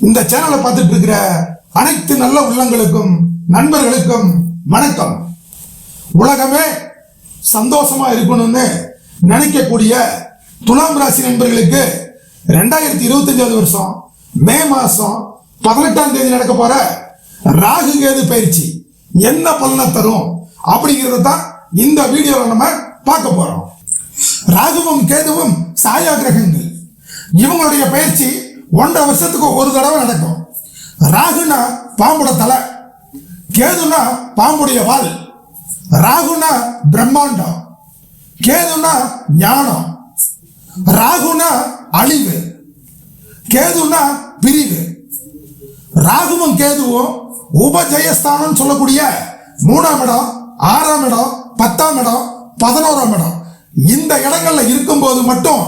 இந்த சேனலை பார்த்துட்டு இருக்கிற அனைத்து நல்ல உள்ளங்களுக்கும் நண்பர்களுக்கும் வணக்கம். உலகமே சந்தோஷமா இருக்கணும்னு நினைக்கக்கூடிய துலாம் ராசி நண்பர்களுக்கு ரெண்டாயிரத்தி இருபத்தஞ்சாவது வருஷம் மே மாசம் பதினெட்டாம் தேதி நடக்க போற ராகு கேது பயிற்சி என்ன பலனை தரும் அப்படிங்கறத தான் இந்த வீடியோல நம்ம பார்க்க போறோம். ராகுவும் கேதுவும் சாயா கிரகங்கள் இவங்களுடைய பயிற்சி ஒன்றரை வருஷத்துக்கு ஒரு தடவை நடக்கும். ராகுனா பாம்புட தலை கேதுனா பாம்புடைய வால் ராகுனா பிரம்மாண்டம் கேதுனா ஞானம் ராகுனா அழிவு கேதுனா பிரிவு. ராகுவும் கேதுவும் உபஜயஸ்தானம் சொல்லக்கூடிய மூணாம் இடம் ஆறாம் இடம் பத்தாம் இடம் பதினோராம் இடம். இந்த இடங்கள்ல இருக்கும்போது மட்டும்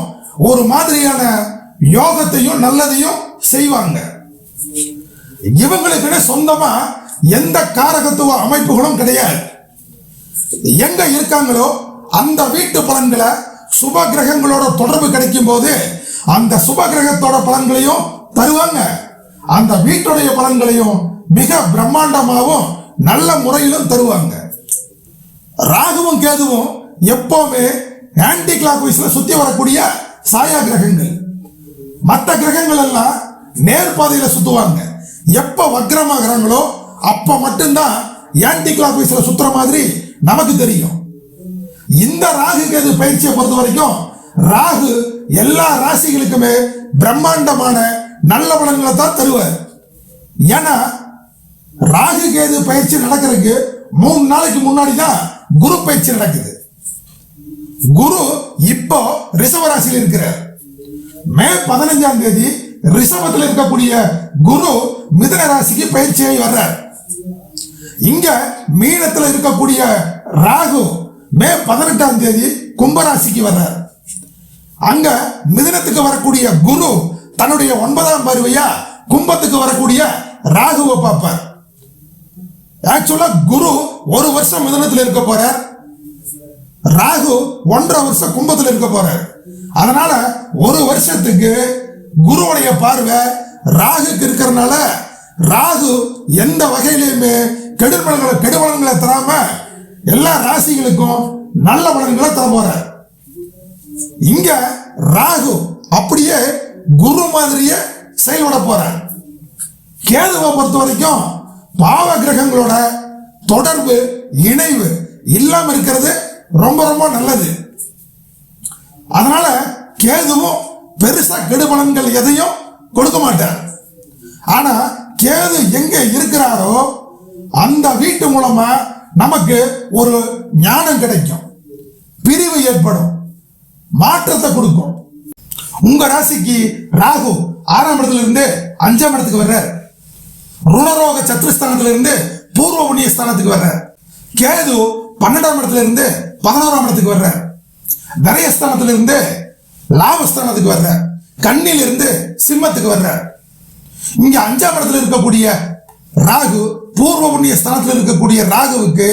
ஒரு மாதிரியான யோகத்தையும் நல்லதையும் செய்வாங்க. இவங்களுக்குன்னு சொந்தமா எந்த காரகத்துவ அமைப்புகளும் கிடையாது. எங்க இருக்காங்களோ அந்த வீட்டு பலன்களை சுப கிரகங்களோட தொடர்பு கிடைக்கும் போது அந்த சுப கிரகத்தோட பலன்களையும் தருவாங்க. அந்த வீட்டுடைய பலன்களையும் மிக பிரம்மாண்டமாகவும் நல்ல முறையிலும் தருவாங்க. ராகுவும் கேதுவும் எப்பவுமே ஆன்டி கிளாக் வைஸ்ல சுத்தி வரக்கூடிய சாயா கிரகங்கள் மற்ற கிரகங்கள் எல்லாம் நேர்பாதையில சுத்துவாங்க. எப்ப வக்ரமாகறாங்களோ அப்ப மட்டும்தான் ஆன்டி கிளாக் வைஸ்ல சுத்துற மாதிரி நமக்கு தெரியும். இந்த ராகு கேது பயிற்சியை பொறுத்த வரைக்கும் ராகு எல்லா ராசிகளுக்குமே பிரம்மாண்டமான நல்ல பலன்களை தான் தருவார். ஏன்னா ராகு கேது பயிற்சி நடக்கிறதுக்கு மூணு நாளைக்கு முன்னாடி தான் குரு பயிற்சி நடக்குது. குரு இப்போ ரிசவ ராசியில் இருக்கிறார். மே பதினஞ்சாம் தேதி ரிஷபத்தில் இருக்கக்கூடிய குரு மிதன ராசிக்கு பயிற்சியாகி வர்றார். இங்க மீனத்தில் இருக்கக்கூடிய ராகு மே பதினெட்டாம் தேதி கும்பராசிக்கு வர்றார். அங்க மிதனத்துக்கு வரக்கூடிய குரு தன்னுடைய ஒன்பதாம் பருவையா கும்பத்துக்கு வரக்கூடிய ராகுவை பார்ப்பார். ஆக்சுவலா குரு ஒரு வருஷம் மிதனத்தில் இருக்க போறார். ராகு ஒன்றரை வருஷம் கும்பத்தில் இருக்க போறார். அதனால ஒரு வருஷத்துக்கு குருவுடைய பார்வை ராகுக்கு இருக்கிறனால ராகு எந்த வகையிலுமே கெடுபலன்களை கெடுபலன்களை தராம எல்லா ராசிகளுக்கும் நல்ல பலன்களை தர போற இங்க ராகு அப்படியே குரு மாதிரியே செயல்பட போற கேதுவை பொறுத்த வரைக்கும் பாவ கிரகங்களோட தொடர்பு இணைவு இல்லாம இருக்கிறது ரொம்ப ரொம்ப நல்லது. அதனால கேதுவும் பெருசா கெடுபலன்கள் எதையும் கொடுக்க மாட்டார். ஆனா கேது எங்க இருக்கிறாரோ அந்த வீட்டு மூலமா நமக்கு ஒரு ஞானம் கிடைக்கும். பிரிவு ஏற்படும். மாற்றத்தை கொடுக்கும். உங்க ராசிக்கு ராகு ஆறாம் இடத்துல இருந்து அஞ்சாம் இடத்துக்கு வர்றார். ருணரோக சத்ருஸ்தானத்துல இருந்து பூர்வ புண்ணிய ஸ்தானத்துக்கு வர்றார். கேது பன்னெண்டாம் இடத்துல இருந்து பதினோராம் இடத்துக்கு வர்றார். விரயஸ்தானத்துல லாபஸ்தானத்துக்கு வர்ற கண்ணில் இருந்து சிம்மத்துக்கு வர்ற இங்க அஞ்சாம் இடத்துல இருக்கக்கூடிய ராகு பூர்வ புண்ணிய ஸ்தானத்தில் இருக்கக்கூடிய ராகுவுக்கு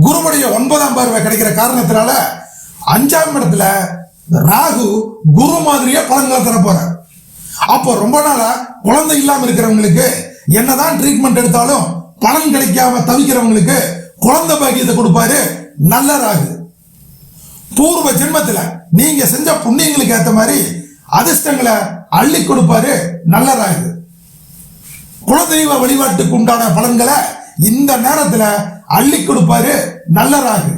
குருவுடைய ஒன்பதாம் பார்வை கிடைக்கிற காரணத்தினால அஞ்சாம் இடத்துல ராகு குரு மாதிரியே பலன்களை தர போறார். அப்போ ரொம்ப நாளா குழந்தை இல்லாம இருக்கிறவங்களுக்கு என்னதான் ட்ரீட்மெண்ட் எடுத்தாலும் பலன் கிடைக்காம தவிக்கிறவங்களுக்கு குழந்தை பாக்கியத்தை கொடுப்பாரு நல்ல ராகு. பூர்வ ஜென்மத்துல நீங்க செஞ்ச புண்ணியங்களுக்கு ஏத்த மாதிரி அதிர்ஷ்டங்களை அள்ளி கொடுப்பாரு நல்ல குலதெய்வ வழிபாட்டுக்கு உண்டான பலன்களை இந்த நேரத்துல அள்ளி கொடுப்பாரு நல்ல ராகு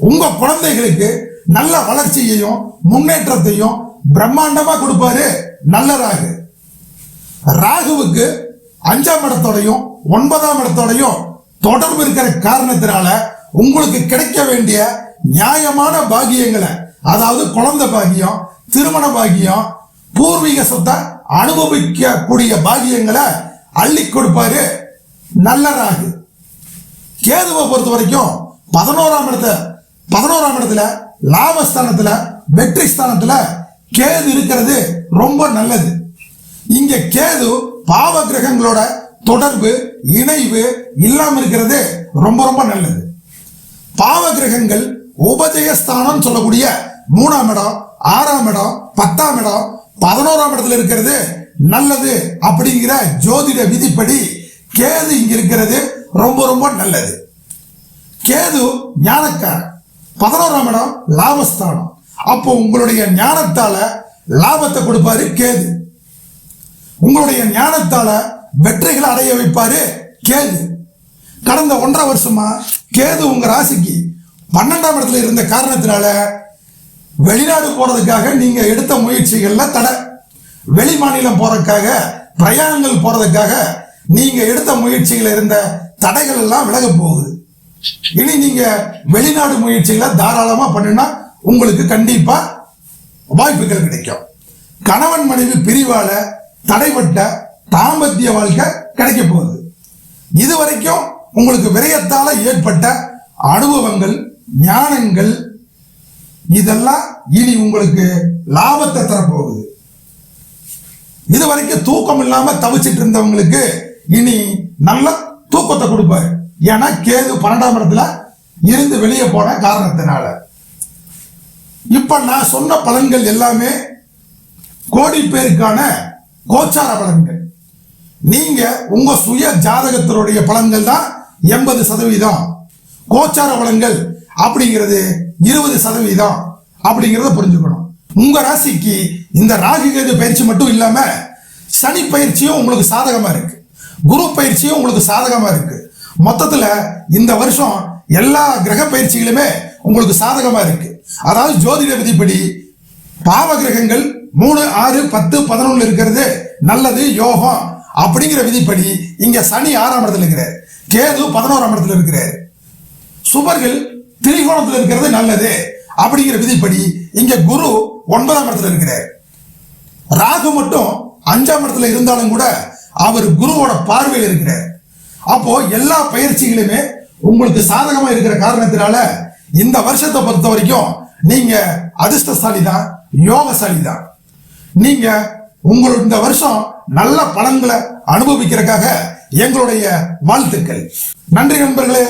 உங்க குழந்தைகளுக்கு நல்ல வளர்ச்சியையும் முன்னேற்றத்தையும் பிரம்மாண்டமா கொடுப்பாரு நல்ல ராகு ராகுவுக்கு அஞ்சாம் இடத்தோடையும் ஒன்பதாம் இடத்தோடையும் தொடர்பு இருக்கிற காரணத்தினால உங்களுக்கு கிடைக்க வேண்டிய நியாயமான பாகியங்களை அதாவது குழந்தை பாகியம் திருமண பாகியம் பூர்வீக சொத்தை அனுபவிக்கக்கூடிய பாகியங்களை அள்ளி கொடுப்பாரு நல்ல ராகு கேதுவை பொறுத்த வரைக்கும் பதினோராம் இடத்த பதினோராம் இடத்துல லாபஸ்தானத்துல வெற்றி ஸ்தானத்துல கேது இருக்கிறது ரொம்ப நல்லது. இங்க கேது பாவ கிரகங்களோட தொடர்பு இணைவு இல்லாம இருக்கிறது ரொம்ப ரொம்ப நல்லது. பாவ கிரகங்கள் உபஜயஸ்தானம் சொல்லக்கூடிய மூணாம் இடம் ஆறாம் இடம் பத்தாம் இடம் பதினோராம் இடத்துல இருக்கிறது நல்லது அப்படிங்கிற ஜோதிட விதிப்படி கேது இங்க இருக்கிறது ரொம்ப ரொம்ப நல்லது. கேது ஞானக்காரன். பதினோராம் இடம் லாபஸ்தானம். அப்போ உங்களுடைய ஞானத்தால லாபத்தை கொடுப்பாரு கேது. உங்களுடைய ஞானத்தால வெற்றிகளை அடைய வைப்பாரு கேது. கடந்த ஒன்றரை வருஷமா கேது உங்க ராசிக்கு பன்னெண்டாம் இடத்துல இருந்த காரணத்தினால வெளிநாடு போறதுக்காக நீங்க எடுத்த முயற்சிகள்ல தடை. வெளி மாநிலம் போறதுக்காக பிரயாணங்கள் போறதுக்காக நீங்க எடுத்த முயற்சிகள் இருந்த தடைகள் எல்லாம் விலக போகுது. இனி நீங்க வெளிநாடு முயற்சிகளை தாராளமா பண்ணினா உங்களுக்கு கண்டிப்பா வாய்ப்புகள் கிடைக்கும். கணவன் மனைவி பிரிவால தடைப்பட்ட தாம்பத்திய வாழ்க்கை கிடைக்க போகுது. இது வரைக்கும் உங்களுக்கு விரயத்தால ஏற்பட்ட அனுபவங்கள் ஞானங்கள் இதெல்லாம் இனி உங்களுக்கு லாபத்தை தரப்போகுது. இதுவரைக்கும் தூக்கம் இல்லாம தவிச்சிட்டு இருந்தவங்களுக்கு இனி நல்ல தூக்கத்தை கொடுப்பாரு. ஏன்னா கேது பன்னெண்டாம் இடத்துல இருந்து வெளியே போன காரணத்தினால. இப்ப நான் சொன்ன பலன்கள் எல்லாமே கோடி பேருக்கான கோச்சார பலன்கள். நீங்க உங்க சுய ஜாதகத்தினுடைய பலன்கள் தான் எண்பது சதவீதம். கோச்சார பலன்கள் அப்படிங்கிறது இருபது சதவீதம். அப்படிங்கிறத புரிஞ்சுக்கணும். உங்க ராசிக்கு இந்த ராகு கேது பயிற்சி மட்டும் இல்லாம சனி பயிற்சியும் உங்களுக்கு சாதகமா இருக்கு. குரு பயிற்சியும் உங்களுக்கு சாதகமா இருக்கு. மொத்தத்துல இந்த வருஷம் எல்லா கிரக பயிற்சிகளுமே உங்களுக்கு சாதகமா இருக்கு. அதாவது ஜோதிட விதிப்படி பாவ கிரகங்கள் மூணு ஆறு பத்து பதினொன்னு இருக்கிறது நல்லது யோகம் அப்படிங்கிற விதிப்படி இங்க சனி ஆறாம் இடத்துல இருக்கிறார். கேது பதினோராம் இடத்துல இருக்கிறார். சுபர்கள் திரிகோணத்தில் இருக்கிறது நல்லது அப்படிங்கிற விதிப்படி இங்க குரு ஒன்பதாம் இடத்துல இருக்கிறார். ராகு மட்டும் அஞ்சாம் இடத்துல இருந்தாலும் கூட அவர் குருவோட பார்வையில் இருக்கிறார். அப்போ எல்லா பயிற்சிகளுமே உங்களுக்கு சாதகமா இருக்கிற காரணத்தினால இந்த வருஷத்தை பொறுத்த வரைக்கும் நீங்க அதிர்ஷ்டசாலி தான் யோகசாலி தான் நீங்க உங்களோட இந்த வருஷம் நல்ல பலன்களை அனுபவிக்கிறதுக்காக எங்களுடைய வாழ்த்துக்கள். நன்றி நண்பர்களே.